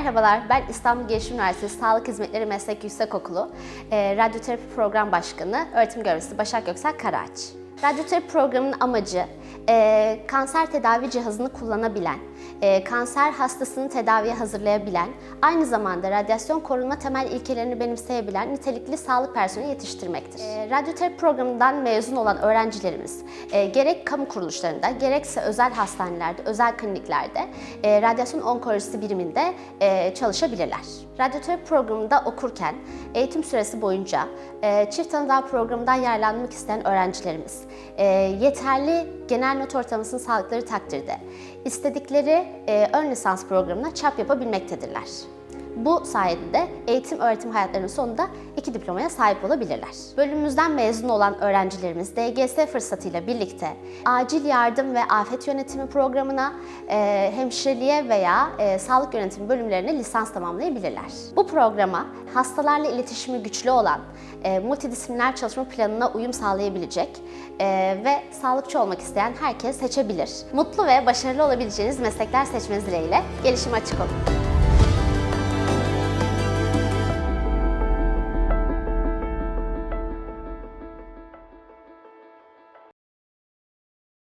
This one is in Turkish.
Merhabalar, ben İstanbul Gelişim Üniversitesi Sağlık Hizmetleri Meslek Yüksekokulu e, Radyoterapi Program Başkanı, öğretim görevlisi Başak Göksel Karaağaç. Radyoterapi programının amacı e, kanser tedavi cihazını kullanabilen, e, kanser hastasını tedaviye hazırlayabilen, aynı zamanda radyasyon korunma temel ilkelerini benimseyebilen nitelikli sağlık personeli yetiştirmektir. E, radyoterapi programından mezun olan öğrencilerimiz e, gerek kamu kuruluşlarında gerekse özel hastanelerde, özel kliniklerde e, radyasyon onkolojisi biriminde e, çalışabilirler. Radyoterapi programında okurken eğitim süresi boyunca e, çift tanıdağ programından yararlanmak isteyen öğrencilerimiz e, yeterli genel not ortalamasını sağladıkları takdirde istedikleri e, ön lisans programına çap yapabilmektedirler. Bu sayede de eğitim öğretim hayatlarının sonunda iki diplomaya sahip olabilirler. Bölümümüzden mezun olan öğrencilerimiz DGS fırsatıyla birlikte acil yardım ve afet yönetimi programına, e, hemşireliğe veya e, sağlık yönetimi bölümlerine lisans tamamlayabilirler. Bu programa hastalarla iletişimi güçlü olan, e, multidisipliner çalışma planına uyum sağlayabilecek e, ve sağlıkçı olmak isteyen herkes seçebilir. Mutlu ve başarılı olabileceğiniz meslekler seçmeniz dileğiyle gelişime açık olun.